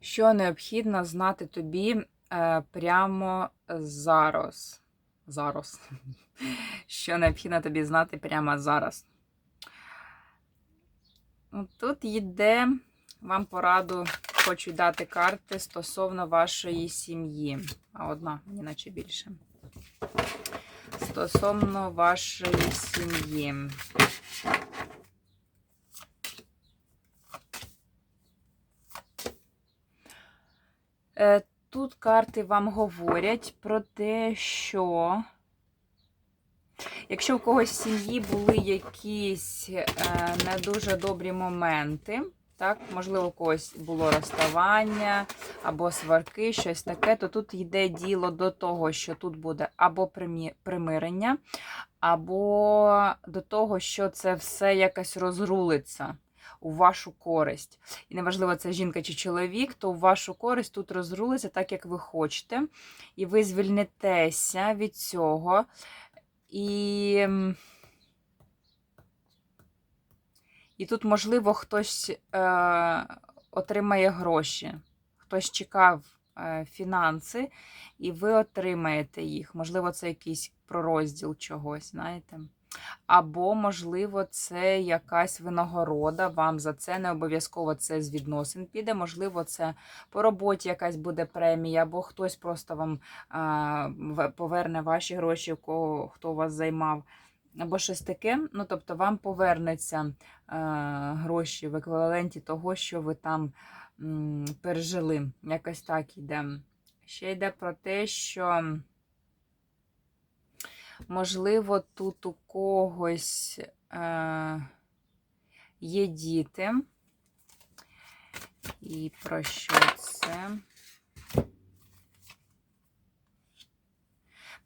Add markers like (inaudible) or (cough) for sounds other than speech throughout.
Що необхідно знати тобі е, прямо зараз? Зараз. (laughs) Що необхідно тобі знати прямо зараз? Ну, Тут йде вам пораду, хочу дати карти стосовно вашої сім'ї. А одна, наче більше. Стосовно вашої сім'ї. Тут карти вам говорять про те, що якщо у когось в сім'ї були якісь е, не дуже добрі моменти, так, можливо, у когось було розставання або сварки, щось таке, то тут йде діло до того, що тут буде або примирення, або до того, що це все якось розрулиться у вашу користь. І неважливо, це жінка чи чоловік, то у вашу користь тут розрулиться так, як ви хочете. І ви звільнитеся від цього. І, і тут, можливо, хтось е, отримає гроші, хтось чекав е, фінанси, і ви отримаєте їх. Можливо, це якийсь пророзділ чогось, знаєте. Або, можливо, це якась винагорода вам за це. Не обов'язково це з відносин піде. Можливо, це по роботі якась буде премія, або хтось просто вам а, поверне ваші гроші, кого хто вас займав. Або щось таке. Ну, тобто, вам повернеться а, гроші в еквіваленті того, що ви там м, пережили. Якось так йде. Ще йде про те, що. Можливо, тут у когось е, є діти. І про що це?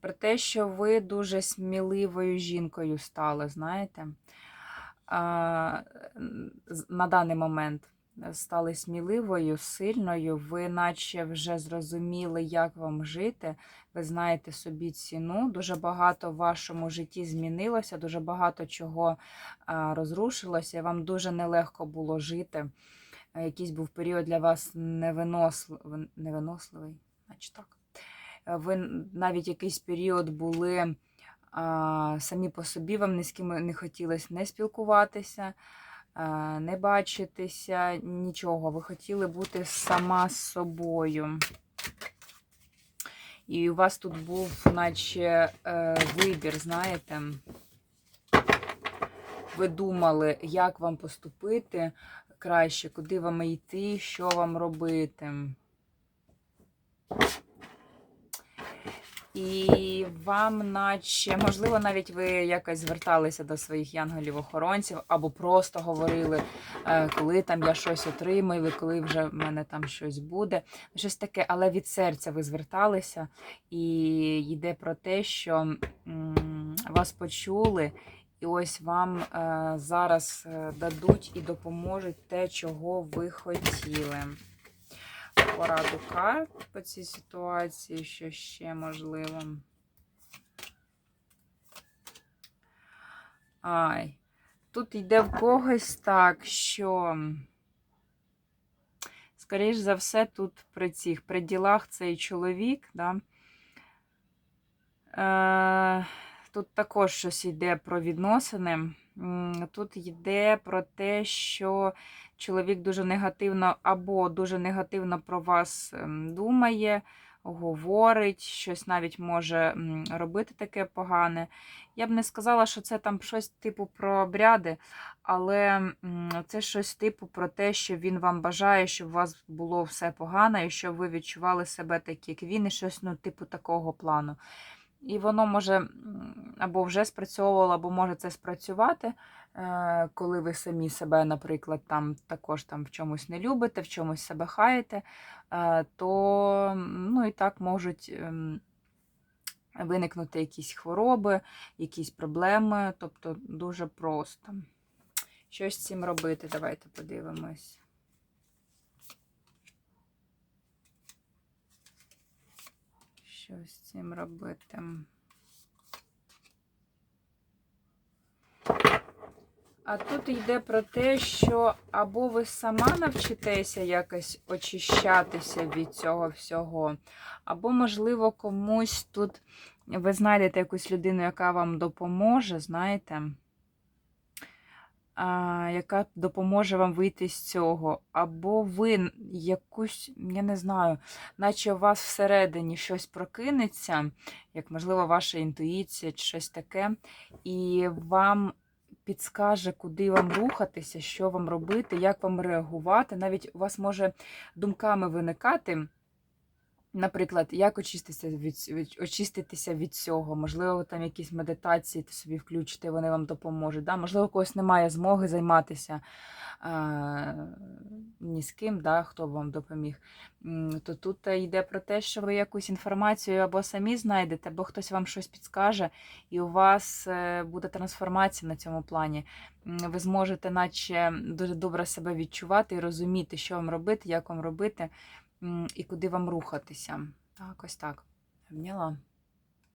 Про те, що ви дуже сміливою жінкою стали, знаєте? А, на даний момент стали сміливою, сильною, ви наче вже зрозуміли, як вам жити, ви знаєте собі ціну. Дуже багато в вашому житті змінилося, дуже багато чого розрушилося, вам дуже нелегко було жити. Якийсь був період для вас невиносливий, невиносливий, значить так. Е, Ви навіть якийсь період були а, самі по собі, вам ні з ким не хотілося не спілкуватися, не бачитися, нічого. Ви хотіли бути сама з собою. І у вас тут був, наче, е, вибір, знаєте. Ви думали, як вам поступити краще, куди вам йти, що вам робити. І вам, наче, можливо, навіть ви якось зверталися до своїх янголів-охоронців, або просто говорили, е, коли там я щось отримаю, коли вже в мене там щось буде. Щось таке, але від серця ви зверталися, і йде про те, що вас почули, і ось вам е, зараз е, дадуть і допоможуть те, чого ви хотіли пораду карт по цій ситуації, що ще можливо. Ай, тут йде в когось так, що, скоріш за все, тут при цих при ділах цей чоловік, да, е, тут також щось йде про відносини. Тут йде про те, що чоловік дуже негативно або дуже негативно про вас ем, думає, говорить, щось навіть може робити таке погане. Я б не сказала, що це там щось типу про обряди, але це щось типу про те, що він вам бажає, щоб у вас було все погано, і щоб ви відчували себе так, як він, і щось ну, типу такого плану. І воно може або вже спрацьовувало, або може це спрацювати, е, коли ви самі себе, наприклад, там також там в чомусь не любите, в чомусь себе хаєте, е, то ну, і так можуть ем, виникнути якісь хвороби, якісь проблеми. Тобто дуже просто. Що з цим робити? Давайте подивимось. Що з цим робити? А тут йде про те, що або ви сама навчитеся якось очищатися від цього всього, або, можливо, комусь тут ви знайдете якусь людину, яка вам допоможе, знаєте, яка допоможе вам вийти з цього. Або ви якусь, я не знаю, наче у вас всередині щось прокинеться, як, можливо, ваша інтуїція чи щось таке, і вам підскаже, куди вам рухатися, що вам робити, як вам реагувати. Навіть у вас може думками виникати. Наприклад, як очиститися від, очиститися від цього, можливо, там якісь медитації собі включите, вони вам допоможуть. Да? Можливо, когось немає змоги займатися а, ні з ким, да? хто вам допоміг. То тут е, йде про те, що ви якусь інформацію або самі знайдете, або хтось вам щось підскаже, і у вас е, буде трансформація на цьому плані. Ви зможете, наче дуже добре себе відчувати і розуміти, що вам робити, як вам робити і куди вам рухатися. Так, ось так. Обняла.